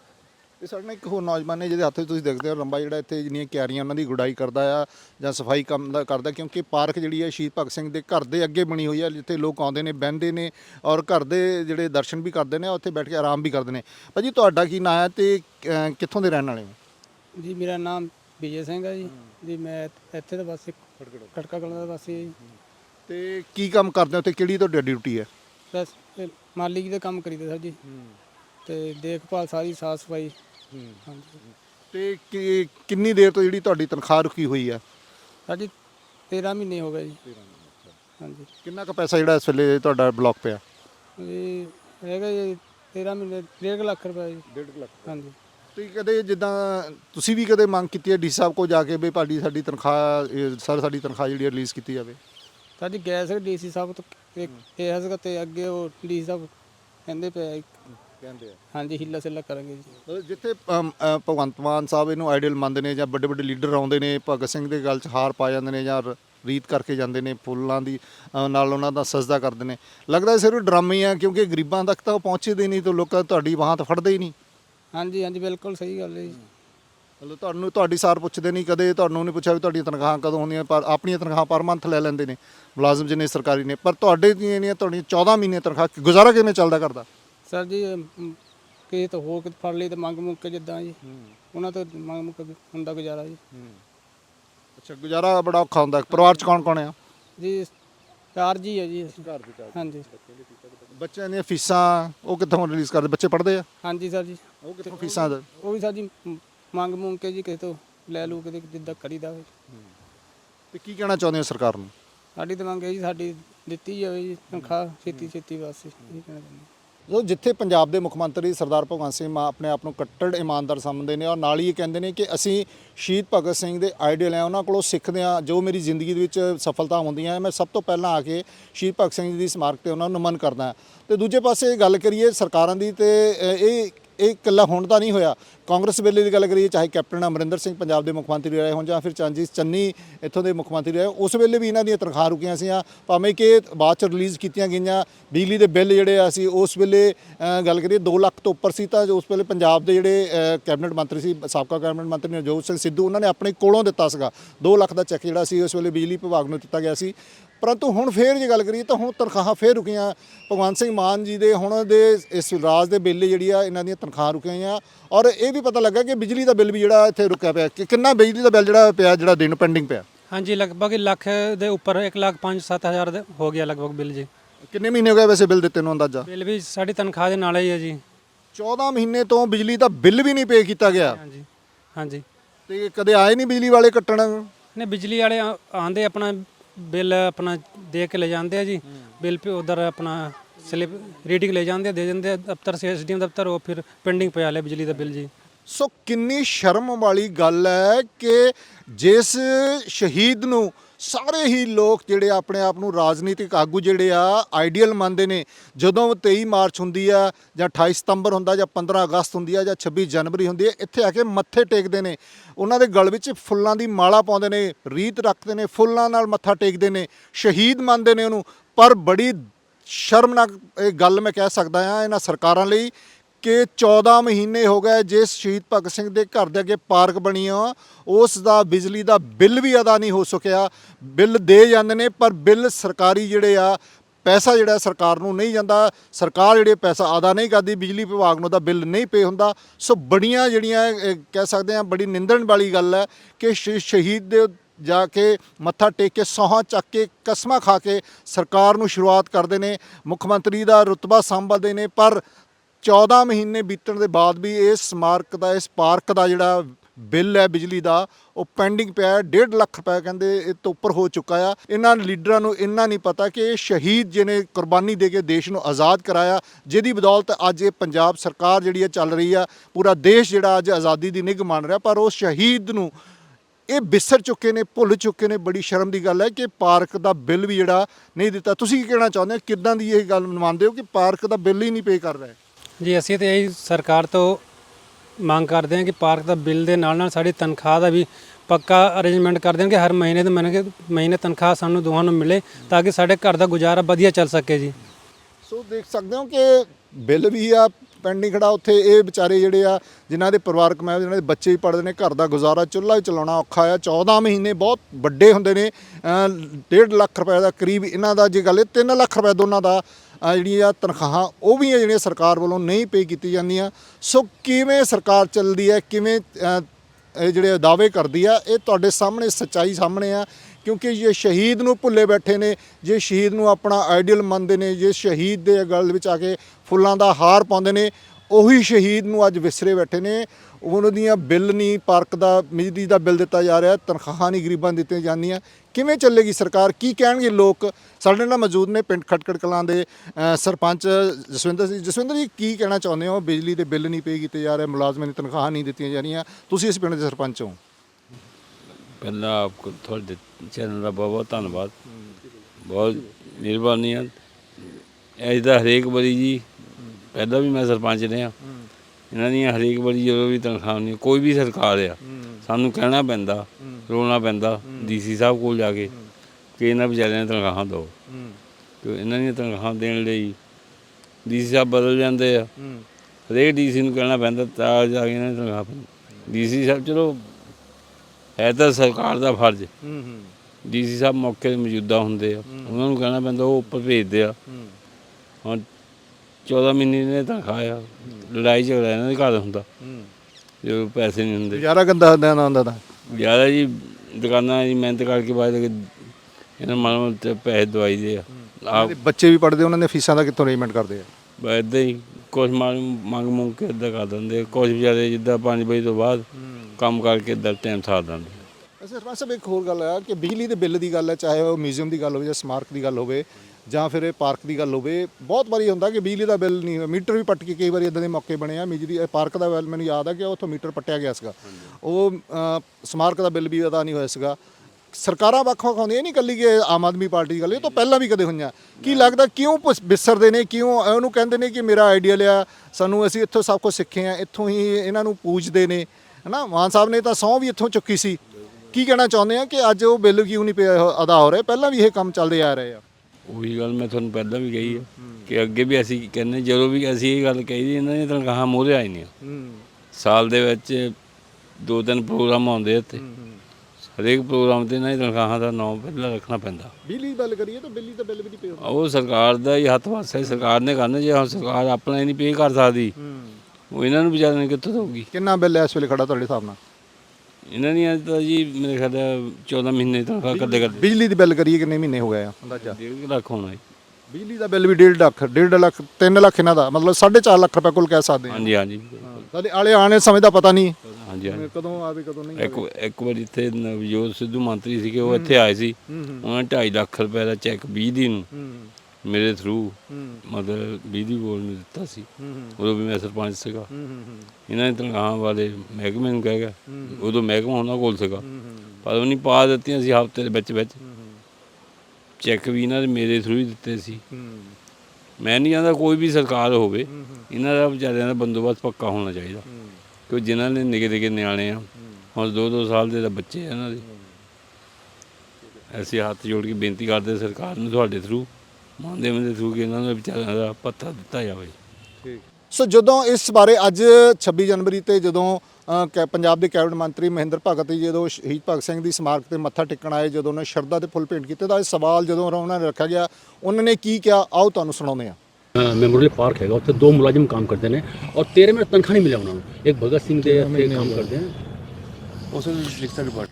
ਤੇ ਸਾਡੇ ਨਾਲ ਇੱਕ ਹੋਰ ਨੌਜਵਾਨ ਨੇ ਜਿਹਦੇ ਹੱਥ ਵਿੱਚ ਤੁਸੀਂ ਦੇਖਦੇ ਹੋ ਲੰਬਾ ਜਿਹੜਾ ਇੱਥੇ ਜਿੰਨੀਆਂ ਕਿਆਰੀਆਂ ਉਹਨਾਂ ਦੀ ਗੁਡਾਈ ਕਰਦਾ ਆ ਜਾਂ ਸਫ਼ਾਈ ਕੰਮ ਦਾ ਕਰਦਾ ਕਿਉਂਕਿ ਪਾਰਕ ਜਿਹੜੀ ਹੈ ਸ਼ਹੀਦ ਭਗਤ ਸਿੰਘ ਦੇ ਘਰ ਦੇ ਅੱਗੇ ਬਣੀ ਹੋਈ ਹੈ ਜਿੱਥੇ ਲੋਕ ਆਉਂਦੇ ਨੇ ਬਹਿੰਦੇ ਨੇ ਔਰ ਘਰ ਦੇ ਜਿਹੜੇ ਦਰਸ਼ਨ ਵੀ ਕਰਦੇ ਨੇ ਉੱਥੇ ਬੈਠ ਕੇ ਆਰਾਮ ਵੀ ਕਰਦੇ ਨੇ। ਭਾਜੀ ਤੁਹਾਡਾ ਕੀ ਨਾਂ ਹੈ ਤੇ ਅਹ, ਕਿੱਥੋਂ ਦੇ ਰਹਿਣ ਵਾਲੇ ਹੋ? ਜੀ ਮੇਰਾ ਨਾਮ ਵਿਜੇ ਸਿੰਘ ਹੈ ਜੀ। ਜੀ ਮੈਂ ਇੱਥੇ ਦਾ ਵਾਸੀ ਖਟਕਾ ਕਲਾਂ ਦਾ ਵਾਸੀ ਹਾਂ ਜੀ। ਤੇ ਕੀ ਕੰਮ ਕਰਦੇ ਹੋ ਤੇ ਕਿਹੜੀ ਤੁਹਾਡੀ ਡਿਊਟੀ ਹੈ? ਬਸ ਇਹ ਮਾਲੀ ਜੀ ਦਾ ਕੰਮ ਕਰੀਦਾ ਸਰ ਜੀ। ਤੇ ਦੇਖਭਾਲ ਸਾਰੀ ਸਾਫ਼ ਸਫ਼ਾਈ ਹਾਂਜੀ। ਤੇ ਕਿ- ਕਿੰਨੀ ਦੇਰ ਤੋਂ ਜਿਹੜੀ ਤੁਹਾਡੀ ਤਨਖਾਹ ਰੁਕੀ ਹੋਈ ਹੈ ਸਾਡੀ 13 ਮਹੀਨੇ ਹੋ ਗਏ ਜੀ। ਹਾਂਜੀ। ਕਿੰਨਾ ਕੁ ਪੈਸਾ ਜਿਹੜਾ ਇਸ ਵੇਲੇ ਤੁਹਾਡਾ ਬਲੌਕ ਪਿਆ? ਇਹ ਹੈਗਾ ਜੀ 13 ਮਹੀਨੇ 1.5 ਲੱਖ ਰੁਪਏ ਜੀ। 1.5 ਲੱਖ ਹਾਂਜੀ। ਤੇ ਕਦੇ ਜਿੱਦਾਂ ਤੁਸੀਂ ਵੀ ਕਦੇ ਮੰਗ ਕੀਤੀ ਹੈ ਡੀ ਸਾਹਿਬ ਕੋ ਜਾ ਕੇ ਵੀ ਭਾਡੀ ਸਾਡੀ ਤਨਖਾਹ ਇਹ ਸਰ ਸਾਡੀ ਤਨਖਾਹ ਜਿਹੜੀ ਰਿਲੀਜ਼ ਕੀਤੀ ਜਾਵੇ? ਸਾਡੀ ਗੈਸ ਡੀਸੀ ਸਾਹਿਬ ਤੋਂ ਇੱਕ ਇਹ ਹਸਗਾ ਤੇ ਅੱਗੇ ਉਹ ਡੀਸੀ ਸਾਹਿਬ ਕਹਿੰਦੇ ਪਏ ਕਹਿੰਦੇ ਆ। ਹਾਂਜੀ ਹਿੱਲਾ ਸਿੱਲਾ ਕਰਾਂਗੇ ਜੀ। ਮਤਲਬ ਜਿੱਥੇ ਅਮ, ਅ, ਭਗਵੰਤ ਮਾਨ ਸਾਹਿਬ ਇਹਨੂੰ ਆਈਡੀਅਲ ਮੰਨਦੇ ਨੇ ਜਾਂ ਵੱਡੇ ਵੱਡੇ ਲੀਡਰ ਆਉਂਦੇ ਨੇ ਭਗਤ ਸਿੰਘ ਦੇ ਗੱਲ 'ਚ ਹਾਰ ਪਾ ਜਾਂਦੇ ਨੇ ਜਾਂ ਰ- ਰੀਤ ਕਰਕੇ ਜਾਂਦੇ ਨੇ ਫੁੱਲਾਂ ਦੀ ਅ, ਨਾਲ ਉਹਨਾਂ ਦਾ ਸਜਦਾ ਕਰਦੇ ਨੇ। ਲੱਗਦਾ ਸਿਰਫ ਡਰਾਮੇ ਆ ਕਿਉਂਕਿ ਗਰੀਬਾਂ ਤੱਕ ਤਾਂ ਉਹ ਪਹੁੰਚਦੇ ਨਹੀਂ ਤੇ ਲੋਕਾਂ ਤੁਹਾਡੀ ਬਾਹਾਂ ਤਾਂ ਫੜਦੇ ਹੀ ਨਹੀਂ। ਹਾਂਜੀ ਹਾਂਜੀ ਬਿਲਕੁਲ ਸਹੀ ਗੱਲ ਹੈ ਜੀ। ਮਤਲਬ ਤੁਹਾਨੂੰ ਤੁਹਾਡੀ ਸਾਰ ਪੁੱਛਦੇ ਨਹੀਂ ਕਦੇ ਤੁਹਾਨੂੰ ਨਹੀਂ ਪੁੱਛਿਆ ਵੀ ਤੁਹਾਡੀਆਂ ਤਨਖਾਹਾਂ ਕਦੋਂ ਹੁੰਦੀਆਂ ਪਰ ਆਪਣੀਆਂ ਤਨਖਾਹਾਂ ਪਰ ਮੰਥ ਲੈ ਲੈਂਦੇ ਨੇ। ਮੁਲਾਜ਼ਮ ਜਿੰਨੇ ਸਰਕਾਰੀ ਨੇ ਪਰ ਤੁਹਾਡੇ ਦੀਆਂ ਜਿਹੜੀਆਂ ਤੁਹਾਡੀਆਂ 14 ਮਹੀਨੇ ਤਨਖਾਹ ਗੁਜ਼ਾਰਾ ਕਿਵੇਂ ਚੱਲਦਾ ਕਰਦਾ ਸਰ ਜੀ ਅਮ, ਕਿਸੇ ਤੋਂ ਹੋਰ ਕਿਤੇ ਫੜ ਲਈ ਤੇ ਮੰਗ ਮੁੱਕ ਕੇ ਜਿੱਦਾਂ ਜੀ। ਉਹਨਾਂ ਤੋਂ ਮੰਗ ਮੁੱਕ ਕੇ ਹੁੰਦਾ ਗੁਜ਼ਾਰਾ ਜੀ। ਅੱਛਾ ਗੁਜ਼ਾਰਾ ਬੜਾ ਔਖਾ ਹੁੰਦਾ। ਪਰਿਵਾਰ 'ਚ ਕੌਣ ਕੌਣ ਆ? ਜੀ ਚਾਰ ਜੀ ਹੈ ਜੀ। ਅਸੀਂ ਘਰ ਦੇ ਹਾਂਜੀ। ਬੱਚਿਆਂ ਦੀਆਂ ਫੀਸਾਂ ਉਹ ਕਿੱਥੋਂ ਰਿਲੀਜ਼ ਕਰਦੇ? ਬੱਚੇ ਪੜ੍ਹਦੇ ਆ? ਹਾਂਜੀ ਸਰ ਜੀ। ਉਹ ਕਿੱਥੋਂ ਫੀਸਾਂ ਦਾ? ਉਹ ਵੀ ਸਰ ਜੀ ਮ- ਮੰਗ ਮੁੰਗ ਕੇ ਜੀ ਕਿਸੇ ਤੋਂ ਲੈ ਲੂ ਕਿਤੇ ਜਿੱਦਾਂ ਕਰੀਦਾ ਹੋਵੇ। ਤੇ ਕੀ ਕਹਿਣਾ ਚਾਹੁੰਦੇ ਹੋ ਸਰਕਾਰ ਨੂੰ? ਸਾਡੀ ਤਾਂ ਮੰਗ ਹੈ ਜੀ ਸਾਡੀ ਦਿੱਤੀ ਜਾਵੇ ਜੀ ਤਨਖਾਹ ਛੇਤੀ ਛੇਤੀ ਬਸ ਇਹ ਕਹਿਣਾ ਚਾਹੁੰਦਾ। ਸੋ ਜਿੱਥੇ ਪੰਜਾਬ ਦੇ ਮੁੱਖ ਮੰਤਰੀ ਸਰਦਾਰ ਭਗਵੰਤ ਸਿੰਘ ਮਾਨ ਆਪਣੇ ਆਪ ਨੂੰ ਕੱਟੜ ਇਮਾਨਦਾਰ ਸਮਝਦੇ ਨੇ ਔਰ ਨਾਲ ਹੀ ਇਹ ਕਹਿੰਦੇ ਨੇ ਕਿ ਅਸੀਂ ਸ਼ਹੀਦ ਭਗਤ ਸਿੰਘ ਦੇ ਆਈਡੀਅਲ ਆ ਉਹਨਾਂ ਕੋਲੋਂ ਸਿੱਖਦੇ ਆ ਜੋ ਮੇਰੀ ਜ਼ਿੰਦਗੀ ਦੇ ਵਿੱਚ ਸਫਲਤਾ ਹੁੰਦੀਆਂ ਮੈਂ ਸਭ ਤੋਂ ਪਹਿਲਾਂ ਆ ਕੇ ਸ਼ਹੀਦ ਭਗਤ ਸਿੰਘ ਜੀ ਦੀ ਸਮਾਰਕ ਤੇ ਉਹਨਾਂ ਨੂੰ ਨਮਨ ਕਰਦਾ ਤੇ ਦੂਜੇ ਪਾਸੇ ਗੱਲ ਕਰੀਏ ਸਰਕਾਰਾਂ ਦੀ ਤੇ ਇਹ ਇਹ ਇਕੱਲਾ ਹੁਣ ਤਾਂ ਨਹੀਂ ਹੋਇਆ ਕਾਂਗਰਸ ਵੇਲੇ ਦੀ ਗੱਲ ਕਰੀਏ, ਚਾਹੇ ਕੈਪਟਨ ਅਮਰਿੰਦਰ ਸਿੰਘ ਪੰਜਾਬ ਦੇ ਮੁੱਖ ਮੰਤਰੀ ਰਹੇ ਹੋਣ ਜਾਂ ਫਿਰ ਚੰਜੀਤ ਚੰਨੀ ਇੱਥੋਂ ਦੇ ਮੁੱਖ ਮੰਤਰੀ ਰਹੇ, ਉਸ ਵੇਲੇ ਵੀ ਇਹਨਾਂ ਦੀਆਂ ਤਨਖਾਹਾਂ ਰੁਕੀਆਂ ਸੀਆਂ। ਭਾਵੇਂ ਕਿ ਬਾਅਦ ਚ ਰਿਲੀਜ਼ ਕੀਤੀਆਂ ਗਈਆਂ, ਬਿਜਲੀ ਦੇ ਬਿੱਲ ਜਿਹੜੇ ਆ ਸੀ, ਉਸ ਵੇਲੇ ਗੱਲ ਕਰੀਏ 2 ਲੱਖ ਤੋਂ ਉੱਪਰ ਸੀ ਤਾਂ ਉਸ ਵੇਲੇ ਪੰਜਾਬ ਦੇ ਜਿਹੜੇ ਕੈਬਨਿਟ ਮੰਤਰੀ ਸੀ, ਸਾਬਕਾ ਕੈਬਨਿਟ ਮੰਤਰੀ ਨਵਜੋਤ ਸਿੰਘ ਸਿੱਧੂ, ਉਹਨਾਂ ਨੇ ਆਪਣੇ ਕੋਲੋਂ ਦਿੱਤਾ ਸੀਗਾ। 2 ਲੱਖ ਦਾ ਚੈੱਕ ਜਿਹੜਾ ਸੀ, ਉਸ ਵੇਲੇ ਬਿਜਲੀ ਵਿਭਾਗ ਨੂੰ ਦਿੱਤਾ ਗਿਆ ਸੀ। ਪਰੰਤੂ ਹੁਣ ਫੇਰ ਜੇ ਗੱਲ ਕਰੀਏ ਤਾਂ ਹੁਣ ਤਨਖਾਹਾਂ ਫੇਰ ਰੁਕੀਆਂ। ਭਗਵੰਤ ਸਿੰਘ ਮਾਨ ਜੀ ਦੇ ਹੁਣ ਦੇ, ਇਸ ਰਾਜ ਦੇ ਬਿੱਲ ਜਿਹੜੀ ਆ, ਇਹਨਾਂ ਦੀਆਂ ਤਨਖਾਹਾਂ ਰੁਕੀਆਂ ਆ ਔਰ ਇਹ ਵੀ ਪਤਾ ਲੱਗਾ ਕਿ ਬਿਜਲੀ ਦਾ ਬਿੱਲ ਵੀ ਜਿਹੜਾ ਇੱਥੇ ਰੁਕਿਆ ਪਿਆ ਕਿ ਕਿੰਨਾ ਬਿਜਲੀ ਦਾ ਬਿੱਲ ਜਿਹੜਾ ਪਿਆ ਜਿਹੜਾ ਦਿਨ ਪੈਂਡਿੰਗ ਪਿਆ? ਹਾਂਜੀ ਲਗਭਗ ਲੱਖ ਦੇ ਉੱਪਰ 1 ਲੱਖ 5 ਹਜ਼ਾਰ ਦੇ ਹੋ ਗਿਆ ਲਗਭਗ ਬਿੱਲ ਜੀ। ਕਿੰਨੇ ਮਹੀਨੇ ਹੋ ਗਏ ਵੈਸੇ ਬਿੱਲ ਦਿੱਤੇ ਨੂੰ ਅੰਦਾਜ਼ਾ? ਬਿੱਲ ਵੀ ਸਾਡੀ ਤਨਖਾਹ ਦੇ ਨਾਲ ਹੀ ਹੈ ਜੀ। 14 ਮਹੀਨੇ ਤੋਂ ਬਿਜਲੀ ਦਾ ਬਿੱਲ ਵੀ ਨਹੀਂ ਪੇ ਕੀਤਾ ਗਿਆ। ਹਾਂਜੀ ਹਾਂਜੀ। ਤੇ ਕਦੇ ਆਏ ਨਹੀਂ ਬਿਜਲੀ ਵਾਲੇ ਕੱਟਣ? ਨੇ ਬਿਜਲੀ ਵਾਲੇ ਆ- ਆਂਦੇ ਆਪਣਾ ਬਿੱਲ ਆਪਣਾ ਦੇ ਕੇ ਲੈ ਜਾਂਦੇ ਆ ਜੀ। ਬਿੱਲ पे ਉਧਰ ਆਪਣਾ ਸਲਿਪ ਰੀਡਿੰਗ ਲੈ ਜਾਂਦੇ ਆ, ਦੇ ਦਿੰਦੇ ਆ ਦਫ਼ਤਰ ਸੇ ਐਸਡੀਐਮ ਦਫ਼ਤਰ ਉਹ ਫਿਰ ਪੈਂਡਿੰਗ ਪਿਆ ਲੈ ਬਿਜਲੀ ਦਾ ਬਿੱਲ ਜੀ। ਸੋ ਕਿੰਨੀ ਸ਼ਰਮ ਵਾਲੀ ਗੱਲ ਹੈ ਕਿ ਜਿਸ ਸ਼ਹੀਦ ਨੂੰ ਸਾਰੇ ਹੀ ਲੋਕ ਜਿਹੜੇ ਆਪਣੇ ਆਪ ਨੂੰ ਰਾਜਨੀਤਿਕ ਆਗੂ ਜਿਹੜੇ ਆ, ਆਈਡੀਅਲ ਮੰਨਦੇ ਨੇ। ਜਦੋਂ 23 ਮਾਰਚ ਹੁੰਦੀ ਆ ਜਾਂ 28 ਸਤੰਬਰ ਹੁੰਦਾ ਜਾਂ 15 ਅਗਸਤ ਹੁੰਦੀ ਆ ਜਾਂ 26 ਜਨਵਰੀ ਹੁੰਦੀ ਹੈ ਇੱਥੇ ਆ ਕੇ ਮੱਥੇ ਟੇਕਦੇ ਨੇ। ਉਹਨਾਂ ਦੇ ਗਲ ਵਿੱਚ ਫੁੱਲਾਂ ਦੀ ਮਾਲਾ ਪਾਉਂਦੇ ਨੇ, ਰੀਤ ਰੱਖਦੇ ਨੇ, ਫੁੱਲਾਂ ਨਾਲ ਮੱਥਾ ਟੇਕਦੇ ਨੇ, ਸ਼ਹੀਦ ਮੰਨਦੇ ਨੇ ਉਹਨੂੰ। ਪਰ ਬੜੀ ਸ਼ਰਮਨਾਕ ਇਹ ਗੱਲ ਮੈਂ ਕਹਿ ਸਕਦਾ ਆ ਇਹਨਾਂ ਸਰਕਾਰਾਂ ਲਈ ਕਿ 14 ਮਹੀਨੇ ਹੋ ਗਏ ਜਿਸ ਸ਼ਹੀਦ ਭਗਤ ਸਿੰਘ ਦੇ ਘਰ ਦੇ ਅੱਗੇ ਪਾਰਕ ਬਣੀ ਆ, ਉਸ ਦਾ ਬਿਜਲੀ ਦਾ ਬਿੱਲ ਵੀ ਅਦਾ ਨਹੀਂ ਹੋ ਸਕਿਆ। ਬਿੱਲ ਦੇ ਜਾਂਦੇ ਨੇ, ਪਰ ਬਿੱਲ ਸਰਕਾਰੀ ਜਿਹੜੇ ਆ, ਪੈਸਾ ਜਿਹੜਾ ਸਰਕਾਰ ਨੂੰ ਨਹੀਂ ਜਾਂਦਾ। ਸਰਕਾਰ ਜਿਹੜੇ ਪੈਸਾ ਅਦਾ ਨਹੀਂ ਕਰਦੀ, ਬਿਜਲੀ ਵਿਭਾਗ ਨੂੰ ਉਹਦਾ ਬਿੱਲ ਨਹੀਂ ਪੇ ਹੁੰਦਾ। ਸੋ ਬੜੀਆਂ ਜਿਹੜੀਆਂ ਇਹ ਕਹਿ ਸਕਦੇ ਆ ਬੜੀ ਨਿੰਦਣ ਵਾਲੀ ਗੱਲ ਹੈ ਕਿ ਸ਼- ਸ਼ਹੀਦ ਦੇ ਜਾ ਕੇ ਮੱਥਾ ਟੇਕ ਕੇ, ਸੌਹਾਂ ਚੱਕ ਕੇ, ਕਸਮਾਂ ਖਾ ਕੇ ਸਰਕਾਰ ਨੂੰ ਸ਼ੁਰੂਆਤ ਕਰਦੇ ਨੇ। ਮੁੱਖ ਮੰਤਰੀ ਦਾ ਰੁਤਬਾ ਸੰਭਲਦੇ ਨੇ, ਪਰ 14 ਮਹੀਨੇ ਬੀਤਣ ਦੇ ਬਾਅਦ ਵੀ ਇਸ ਸਮਾਰਕ ਦਾ, ਇਸ ਪਾਰਕ ਦਾ ਜਿਹੜਾ ਬਿੱਲ ਹੈ, ਬਿਜਲੀ ਦਾ, ਉਹ ਪੈਂਡਿੰਗ ਪਿਆ ਹੈ। 1.5 ਲੱਖ ਰੁਪਏ ਕਹਿੰਦੇ ਇਹ ਤੋਂ ਉੱਪਰ ਹੋ ਚੁੱਕਾ ਆ। ਇਹਨਾਂ ਲੀਡਰਾਂ ਨੂੰ ਇੰਨਾ ਨਹੀਂ ਪਤਾ ਕਿ ਇਹ ਸ਼ਹੀਦ ਜਿਹਨੇ ਕੁਰਬਾਨੀ ਦੇ ਕੇ ਦੇਸ਼ ਨੂੰ ਆਜ਼ਾਦ ਕਰਾਇਆ, ਜਿਹਦੀ ਬਦੌਲਤ ਅੱਜ ਇਹ ਪੰਜਾਬ ਸਰਕਾਰ ਜਿਹੜੀ ਹੈ ਚੱਲ ਰਹੀ ਆ, ਪੂਰਾ ਦੇਸ਼ ਜਿਹੜਾ ਅੱਜ ਆਜ਼ਾਦੀ ਦੀ ਨਿੱਘ ਮੰਨ ਰਿਹਾ, ਪਰ ਉਹ ਸ਼ਹੀਦ ਨੂੰ ਇਹ ਵਿਸਰ ਚੁੱਕੇ ਨੇ, ਭੁੱਲ ਚੁੱਕੇ ਨੇ। ਬੜੀ ਸ਼ਰਮ ਦੀ ਗੱਲ ਹੈ ਕਿ ਪਾਰਕ ਦਾ ਬਿੱਲ ਵੀ ਜਿਹੜਾ ਨਹੀਂ ਦਿੱਤਾ। ਤੁਸੀਂ ਕੀ ਕਹਿਣਾ ਚਾਹੁੰਦੇ ਹੋ? ਕਿੱਦਾਂ ਦੀ ਇਹ ਗੱਲ ਮੰਨਦੇ ਹੋ ਕਿ ਪਾਰਕ ਦਾ ਬਿੱਲ ਹੀ ਨਹੀਂ ਪੇ ਕਰ ਰਿਹਾ? ਜੀ, ਅਸੀਂ ਤੇ ਇਹੀ ਸਰਕਾਰ ਤੋਂ ਮੰਗ ਕਰਦੇ ਹਾਂ ਕਿ ਪਾਰਕ ਦਾ ਬਿੱਲ ਦੇ ਨਾਲ ਨਾਲ ਸਾਡੀ ਤਨਖਾਹ ਦਾ ਵੀ ਪੱਕਾ ਅਰੇਂਜਮੈਂਟ ਕਰ ਦੇਣ ਕਿ ਹਰ ਮਹੀਨੇ ਦੇ ਮਹੀਨੇ ਮਹੀਨੇ ਤਨਖਾਹ ਸਾਨੂੰ ਦੋਹਾਂ ਨੂੰ ਮਿਲੇ ਤਾਂ ਕਿ ਸਾਡੇ ਘਰ ਦਾ ਗੁਜ਼ਾਰਾ ਵਧੀਆ ਚੱਲ ਸਕੇ ਜੀ। ਸੋ ਦੇਖ ਸਕਦੇ ਹੋ ਕਿ ਬਿੱਲ ਵੀ ਆ, ਪੈਂਡਿੰਗ ਖੜਾ ਉੱਥੇ ਇਹ ਵਿਚਾਰੇ ਜਿਹੜੇ ਆ, ਜਿਨ੍ਹਾਂ ਦੇ ਪਰਿਵਾਰਕ ਮੈਂ, ਜਿਨ੍ਹਾਂ ਦੇ ਬੱਚੇ ਵੀ ਪੜ੍ਹਦੇ ਨੇ, ਘਰ ਦਾ ਗੁਜ਼ਾਰਾ ਚੁੱਲ੍ਹਾ ਹੀ ਚਲਾਉਣਾ ਔਖਾ ਆ। 14 ਮਹੀਨੇ ਬਹੁਤ ਵੱਡੇ ਹੁੰਦੇ ਨੇ 1.5 ਲੱਖ ਰੁਪਏ ਦਾ ਕਰੀਬ ਇਹਨਾਂ ਦਾ ਜੇ ਗੱਲ ਇਹ 3 ਲੱਖ ਰੁਪਏ ਦੋਨਾਂ ਦਾ ਅਹ ਜਿਹੜੀਆਂ ਤਨਖਾਹਾਂ, ਉਹ ਵੀ ਆ ਜਿਹੜੀਆਂ ਸਰਕਾਰ ਵੱਲੋਂ ਨਹੀਂ ਪੇ ਕੀਤੀ ਜਾਂਦੀਆਂ। ਸੋ ਕਿਵੇਂ ਸਰਕਾਰ ਚੱਲਦੀ ਹੈ, ਕਿਵੇਂ ਇਹ ਜਿਹੜੇ ਦਾਅਵੇ ਕਰਦੀ ਆ, ਇਹ ਤੁਹਾਡੇ ਸਾਹਮਣੇ, ਸੱਚਾਈ ਸਾਹਮਣੇ ਆ। ਕਿਉਂਕਿ ਜੇ ਸ਼ਹੀਦ ਨੂੰ ਭੁੱਲੇ ਬੈਠੇ ਨੇ, ਜੇ ਸ਼ਹੀਦ ਨੂੰ ਆਪਣਾ ਆਈਡੀਅਲ ਮੰਨਦੇ ਨੇ, ਜੇ ਸ਼ਹੀਦ ਦੇ ਗਲ ਵਿੱਚ ਆ ਕੇ ਫੁੱਲਾਂ ਦਾ ਹਾਰ ਪਾਉਂਦੇ ਨੇ, ਉਹੀ ਸ਼ਹੀਦ ਨੂੰ ਅੱਜ ਵਿਸਰੇ ਬੈਠੇ ਨੇ। ਉਹਨਾਂ ਦੀਆਂ ਬਿੱਲ ਨਹੀਂ, ਪਾਰਕ ਦਾ ਬਿਜਲੀ ਦਾ ਬਿੱਲ ਦਿੱਤਾ ਜਾ ਰਿਹਾ, ਤਨਖਾਹਾਂ ਨਹੀਂ ਗਰੀਬਾਂ ਦਿੱਤੀਆਂ ਜਾਂਦੀਆਂ। ਕਿਵੇਂ ਚੱਲੇਗੀ ਸਰਕਾਰ? ਕੀ ਕਹਿਣਗੇ ਲੋਕ? ਸਾਡੇ ਨਾਲ ਮੌਜੂਦ ਨੇ ਪਿੰਡ ਖਟਕੜ ਕਲਾਂ ਦੇ ਅ, ਸਰਪੰਚ ਜਸਵਿੰਦਰ ਸਿੰਘ ਜਸਵਿੰਦਰ ਜੀ ਕੀ ਕਹਿਣਾ ਚਾਹੁੰਦੇ ਹੋ? ਬਿਜਲੀ ਦੇ ਬਿੱਲ ਨਹੀਂ ਪੇ ਕੀਤੇ ਜਾ ਰਹੇ ਮੁਲਾਜ਼ਮਾਂ ਦੀ ਤਨਖਾਹਾਂ ਨਹੀਂ ਦਿੱਤੀਆਂ ਜਾ ਰਹੀਆਂ। ਤੁਸੀਂ ਇਸ ਪਿੰਡ ਦੇ ਸਰਪੰਚ ਹੋ। ਪਹਿਲਾਂ ਆਪਕੋ ਤੁਹਾਡੇ ਚੈਨਲ ਦਾ ਬਹੁਤ ਬਹੁਤ ਧੰਨਵਾਦ। ਬਹੁਤ ਮਿਹਰਬਾਨੀ ਹੈ ਐਜ ਦਾ ਹਰੇਕ ਵਾਰੀ ਜੀ ਪਹਿਲਾਂ ਵੀ ਮੈਂ ਸਰਪੰਚ ਰਿਹਾ। ਇਹਨਾਂ ਦੀਆਂ ਹਰੇਕ ਵਾਰੀ ਜਦੋਂ ਵੀ ਤਨਖਾਹ ਨਹੀਂ ਕੋਈ ਵੀ ਸਰਕਾਰ ਆ ਸਾਨੂੰ ਕਹਿਣਾ ਪੈਂਦਾ। ਰੋਣਾ ਪੈਂਦਾ ਡੀਸੀ ਸਾਹਿਬ ਕੋਲ ਜਾ ਕੇ ਕਿ ਇਹਨਾਂ ਵਿਚਾਰਿਆਂ ਨੂੰ ਤਨਖਾਹਾਂ ਦਿਓ। ਕਿ ਇਹਨਾਂ ਦੀਆਂ ਤਨਖਾਹਾਂ ਦੇਣ ਲਈ ਡੀਸੀ ਸਾਹਿਬ ਬਦਲ ਜਾਂਦੇ ਆ। ਹਰੇਕ ਡੀਸੀ ਨੂੰ ਕਹਿਣਾ ਪੈਂਦਾ ਤਾਂ ਜਾ ਕੇ ਇਹਨਾਂ ਦੀ ਤਨਖਾਹ ਡੀਸੀ ਸਾਹਿਬ ਚਲੋ ਹੈ ਤਾਂ ਸਰਕਾਰ ਦਾ ਫਰਜ਼। ਹੂੰ ਹੂੰ। ਡੀਸੀ ਸਾਹਿਬ ਮੌਕੇ ਤੇ ਮੌਜੂਦਾ ਹੁੰਦੇ ਆ। ਉਹਨਾਂ ਨੂੰ ਕਹਿਣਾ ਪੈਂਦਾ ਉਹ ਉੱਪਰ ਭੇਜਦੇ ਆ। ਹੁਣ 14 ਮਹੀਨੇ ਨੇ ਤਾਂ ਖਾਇਆ ਲੜਾਈ ਝਗੜਾ ਇਹਨਾਂ ਦੇ ਘਰ ਹੁੰਦਾ। ਜਦੋਂ ਪੈਸੇ ਨਹੀਂ ਹੁੰਦੇ। ਗੁਜ਼ਾਰਾ ਗੰਦਾ ਹੁੰਦਾ ਨਾ ਹੁੰਦਾ ਤਾਂ। ਜ਼ਿਆਦਾ ਜੀ ਦੁਕਾਨਾਂ ਦੀ ਮਿਹਨਤ ਕਰਕੇ ਬਾਅਦ ਇਹਨਾਂ ਮਾਲ ਤੇ ਪੈਸੇ ਦਵਾਈ ਦੇ ਆ। ਆਪ ਤੇ ਬੱਚੇ ਵੀ ਪੜ੍ਹਦੇ ਉਹਨਾਂ ਦੀਆਂ ਫੀਸਾਂ ਦਾ ਕਿੱਥੋਂ ਅਰੇਂਜਮੈਂਟ ਕਰਦੇ ਆ? ਇਦਾਂ ਹੀ ਕੁਛ ਮਾਲ ਮੰਗ ਮੰਗ ਕੇ ਇਦਾਂ ਕਰ ਦਿੰਦੇ ਕੁਛ ਵਿਚਾਰੇ ਜਿੱਦਾਂ 5 ਵਜੇ ਤੋਂ ਬਾਅਦ ਕੰਮ ਕਰਕੇ ਇਦਾਂ ਟਾਈਮ ਸਾਰ ਦਿੰਦੇ ਅੱਛਾ ਸਰਪੰਚ ਸਾਹਿਬ ਇੱਕ ਹੋਰ ਗੱਲ ਆ ਕਿ ਬਿਜਲੀ ਦੇ ਬਿੱਲ ਦੀ ਗੱਲ ਹੈ ਚਾਹੇ ਉਹ ਮਿਊਜ਼ੀਅਮ ਦੀ ਗੱਲ ਹੋਵੇ ਜਾਂ ਸਮਾਰਕ ਦੀ ਗੱਲ ਹੋਵੇ। ਜਾਂ ਫਿਰ ਇਹ ਪਾਰਕ ਦੀ ਗੱਲ ਹੋਵੇ ਬਹੁਤ ਵਾਰੀ ਹੁੰਦਾ ਕਿ ਬਿਜਲੀ ਦਾ ਬਿੱਲ ਨਹੀਂ ਮੀਟਰ ਵੀ ਪੱਟ ਕੇ ਕਈ ਵਾਰੀ ਇਦਾਂ ਦੇ ਮੌਕੇ ਬਣੇ ਆ ਬਿਜਲੀ ਪਾਰਕ ਦਾ ਬਿੱਲ ਮੈਨੂੰ ਯਾਦ ਆ ਕਿ ਉੱਥੋਂ ਮੀਟਰ ਪੱਟਿਆ ਗਿਆ ਸੀਗਾ। ਉਹ ਸਮਾਰਕ ਦਾ ਬਿੱਲ ਵੀ ਅਦਾ ਨਹੀਂ ਹੋਇਆ ਸੀਗਾ। ਸਰਕਾਰਾਂ ਵੱਖ ਵੱਖ ਹੁੰਦੀਆਂ ਇਹ ਨਹੀਂ ਕੱਲੀ ਕਿ ਆਮ ਆਦਮੀ ਪਾਰਟੀ ਦੀ ਗੱਲ ਇਹ ਤਾਂ ਪਹਿਲਾਂ ਵੀ ਕਦੇ ਹੋਈਆਂ। ਕੀ ਲੱਗਦਾ ਕਿਉਂ ਵਿਸਰਦੇ ਨੇ ਕਿਉਂ ਉਹਨੂੰ ਕਹਿੰਦੇ ਨੇ ਕਿ ਮੇਰਾ ਆਈਡੀਅਲ ਆ ਸਾਨੂੰ ਅਸੀਂ ਇੱਥੋਂ ਸਭ ਕੁਝ ਸਿੱਖੇ ਆ ਇੱਥੋਂ ਹੀ ਇਹਨਾਂ ਨੂੰ ਪੂਜਦੇ ਨੇ ਹਨਾ? ਮਾਨ ਸਾਹਿਬ ਨੇ ਤਾਂ ਸਹੁੰ ਵੀ ਇੱਥੋਂ ਚੁੱਕੀ ਸੀ। ਕੀ ਕਹਿਣਾ ਚਾਹੁੰਦੇ ਆ ਕਿ ਅੱਜ ਉਹ ਬਿੱਲ ਕਿਉਂ ਨਹੀਂ ਪਿਆ ਅਦਾ ਹੋ ਰਿਹਾ? ਪਹਿਲਾਂ ਵੀ ਇਹ ਕੰਮ ਚੱਲਦੇ ਆ ਰਹੇ ਆ। ਉਹੀ ਗੱਲ ਮੈਂ ਤੁਹਾਨੂੰ ਪਹਿਲਾਂ ਵੀ ਕਹੀ ਹੈ ਕਿ ਅੱਗੇ ਵੀ ਅਸੀਂ ਕਹਿੰਦੇ ਜਦੋਂ ਵੀ ਅਸੀਂ ਇਹ ਗੱਲ ਕਹੀ ਦੀ ਇਹਨਾਂ ਦੀਆਂ ਤਨਖਾਹਾਂ ਮੋਹਰੇ ਆਈ ਨਹੀਂ ਸਾਲ ਦੇ ਵਿੱਚ ਦੋ ਤਿੰਨ ਪ੍ਰੋਗਰਾਮ ਆਉਂਦੇ ਇੱਥੇ। ਹਰੇਕ ਪ੍ਰੋਗਰਾਮ ਤੇ ਇਹਨਾਂ ਦੀ ਤਨਖਾਹਾਂ ਦਾ ਨਾਮ ਪਹਿਲਾਂ ਰੱਖਣਾ ਪੈਂਦਾ। ਬਿਜਲੀ ਦੀ ਗੱਲ ਕਰੀਏ ਤਾਂ ਬਿਜਲੀ ਦਾ ਬਿੱਲ ਵੀ ਨਹੀਂ ਪਿਆ ਉਹ ਸਰਕਾਰ ਦਾ ਹੀ ਹੱਥ ਵਾਸਾ ਹੈ ਸਰਕਾਰ ਨੇ ਕਰਨਾ ਜੇ ਹੁਣ ਸਰਕਾਰ ਆਪਣਾ ਹੀ ਨਹੀਂ ਪੇ ਕਰ ਸਕਦੀ ਉਹ ਇਹਨਾਂ ਨੂੰ ਵਿਚਾਰਿਆਂ ਨੂੰ ਕਿੱਥੋਂ ਦਊਗੀ? ਕਿੰਨਾ ਬਿੱਲ ਇਸ ਵੇਲੇ ਖੜਾ ਤੁਹਾਡੇ ਹਿਸਾਬ ਨਾਲ? ਇਹਨਾਂ ਦੀਆਂ ਤਾਂ ਜੀ ਮੇਰੇ ਖਿਆਲ ਨਾਲ 14 ਮਹੀਨੇ ਦੀ ਤਨਖਾਹ ਕਰਦੇ ਕਰਦੇ। ਬਿਜਲੀ ਦੀ ਬਿੱਲ ਕਰੀਏ ਕਿੰਨੇ ਮਹੀਨੇ ਹੋ ਗਏ ਆ ਅੰਦਾਜ਼ਾ? ਡੇਢ ਕੁ ਲੱਖ ਹੋਣਾ ਹੈ ਬਿਜਲੀ ਦਾ ਬਿੱਲ ਵੀ 1.5 ਲੱਖ 1.5 ਲੱਖ 3 ਲੱਖ ਇਹਨਾਂ ਦਾ ਮਤਲਬ 4.5 ਲੱਖ ਰੁਪਏ ਕੁੱਲ ਕਹਿ ਸਕਦੇ ਹਾਂ ਹਾਂਜੀ ਹਾਂਜੀ ਸਾਡੇ ਆਲੇ ਆਣੇ ਸਮੇਂ ਦਾ ਪਤਾ ਨਹੀਂ। ਹਾਂਜੀ ਹਾਂਜੀ। ਕਦੋਂ ਆਵੇ ਕਦੋਂ ਨਹੀਂ ਇੱਕ ਇੱਕ ਵਾਰ ਇੱਥੇ ਨਵਜੋਤ ਸਿੱਧੂ ਮੰਤਰੀ ਸੀਗੇ ਉਹ ਇੱਥੇ ਆਏ ਸੀ। ਉਹਨਾਂ ਨੇ 2.5 ਲੱਖ ਰੁਪਏ ਦਾ ਚੈੱਕ 20 ਦਿਨ ਮੇਰੇ ਥਰੂ ਮਤਲਬ ਬਿਜਲੀ ਬੋਰਡ ਨੂੰ ਦਿੱਤਾ ਸੀ। ਉਦੋਂ ਵੀ ਮੈਂ ਸਰਪੰਚ ਸੀਗਾ। ਇਹਨਾਂ ਨੇ ਤਨਖਾਹਾਂ ਵਾਲੇ ਮਹਿਕਮੇ ਨੂੰ ਕਹਿ ਗਿਆ। ਉਦੋਂ ਮਹਿਕਮਾ ਉਹਨਾਂ ਕੋਲ ਸੀਗਾ। ਪਰ ਉਹ ਨਹੀਂ ਪਾ ਦਿੱਤੀਆਂ ਸੀ ਹਫ਼ਤੇ ਦੇ ਵਿੱਚ ਵਿੱਚ। ਚੈੱਕ ਵੀ ਇਹਨਾਂ ਦੇ ਮੇਰੇ ਥਰੂ ਹੀ ਦਿੱਤੇ ਸੀ। ਮੈਂ ਨਹੀਂ ਕਹਿੰਦਾ ਕੋਈ ਵੀ ਸਰਕਾਰ ਹੋਵੇ ਇਹਨਾਂ ਦਾ ਵਿਚਾਰਿਆਂ ਦਾ ਬੰਦੋਬਸਤ ਪੱਕਾ ਹੋਣਾ ਚਾਹੀਦਾ। ਕਿਉਂ ਜਿਨ੍ਹਾਂ ਨੇ ਨਿੱਕੇ ਨਿੱਕੇ ਨਿਆਣੇ ਆ ਹੁਣ ਦੋ ਦੋ ਸਾਲ ਦੇ ਤਾਂ ਬੱਚੇ ਆ ਇਹਨਾਂ ਦੇ। ਅਸੀਂ ਹੱਥ ਜੋੜ ਕੇ ਬੇਨਤੀ ਕਰਦੇ ਸਰਕਾਰ ਨੂੰ ਤੁਹਾਡੇ ਥਰੂ ਮਾਨਦੇਵ ਦੇ ਥਰੂ ਕਿ ਇਹਨਾਂ ਨੂੰ ਵਿਚਾਰਿਆਂ ਦਾ ਪੱਤਾ ਦਿੱਤਾ ਜਾਵੇ। ਸੋ ਜਦੋਂ ਇਸ ਬਾਰੇ ਅੱਜ 26 ਜਨਵਰੀ ਤੇ ਜਦੋਂ ਅ, ਪੰਜਾਬ ਦੇ ਕੈਬਨਿਟ ਮੰਤਰੀ ਮਹਿੰਦਰ ਭਗਤ ਜੀ ਜਦੋਂ ਸ਼ਹੀਦ ਭਗਤ ਸਿੰਘ ਦੀ ਸਮਾਰਕ ਤੇ ਮੱਥਾ ਟੇਕਣ ਆਏ ਜਦੋਂ ਉਹਨਾਂ ਸ਼ਰਧਾ ਦੇ ਫੁੱਲ ਭੇਂਟ ਕੀਤੇ ਤਾਂ ਇਹ ਸਵਾਲ ਜਦੋਂ ਉਹਨਾਂ ਨੇ ਰੱਖਿਆ ਗਿਆ ਉਹਨਾਂ ਨੇ ਕੀ ਕਿਹਾ? ਆਓ ਤੁਹਾਨੂੰ ਸੁਣਾਉਂਦੇ ਹਾਂ। ਮੈਮੋਰੀਅਲ ਪਾਰਕ ਹੈਗਾ ਉੱਥੇ ਦੋ ਮੁਲਾਜ਼ਮ ਕੰਮ ਕਰਦੇ ਨੇ ਔਰ 13 ਮਿੰਟ ਤਨਖਾਹ ਨਹੀਂ ਮਿਲਿਆ ਉਹਨਾਂ ਨੂੰ। ਇੱਕ ਭਗਤ ਸਿੰਘ ਦੇ ਇੱਥੇ ਕੰਮ ਕਰਦੇ ਨੇ।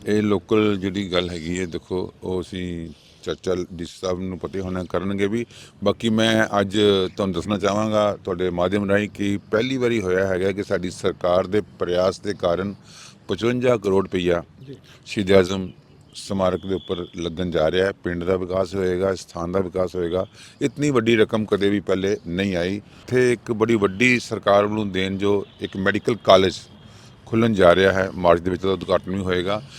ਇਹ ਲੋਕਲ ਜਿਹੜੀ ਗੱਲ ਹੈਗੀ ਹੈ ਦੇਖੋ ਉਹ ਅਸੀਂ ਚਰਚਾ ਡੀ ਸਾਹਿਬ ਨੂੰ ਪਤਾ ਹੋਣਾ ਕਰਨਗੇ ਵੀ। ਬਾਕੀ ਮੈਂ ਅੱਜ ਤੁਹਾਨੂੰ ਦੱਸਣਾ ਚਾਹਾਂਗਾ ਤੁਹਾਡੇ ਮਾਧਿਅਮ ਰਾਹੀਂ ਕਿ ਪਹਿਲੀ ਵਾਰੀ ਹੋਇਆ ਹੈਗਾ ਕਿ ਸਾਡੀ ਸਰਕਾਰ ਦੇ ਪ੍ਰਯਾਸ ਦੇ ਕਾਰਨ 55 ਕਰੋੜ ਰੁਪਈਆ ਸ਼ਹੀਦ ਆਜ਼ਮ ਸਮਾਰਕ ਦੇ ਉੱਪਰ ਲੱਗਣ ਜਾ ਰਿਹਾ ਹੈ। ਪਿੰਡ ਦਾ ਵਿਕਾਸ ਹੋਏਗਾ ਸਥਾਨ ਦਾ ਵਿਕਾਸ ਹੋਏਗਾ। ਇਤਨੀ ਵੱਡੀ ਰਕਮ ਕਦੇ ਵੀ ਪਹਿਲੇ ਨਹੀਂ ਆਈ। ਇੱਥੇ ਇੱਕ ਬੜੀ ਵੱਡੀ ਸਰਕਾਰ ਵੱਲੋਂ ਦੇਣ ਜੋ ਇੱਕ ਮੈਡੀਕਲ ਕਾਲਜ ਖੁੱਲਣ ਜਾ ਰਿਹਾ ਹੈ ਮਾਰਚ ਦੇ ਵਿੱਚ ਉਹਦਾ ਉਦਘਾਟਨ ਵੀ ਹੋਏਗਾ।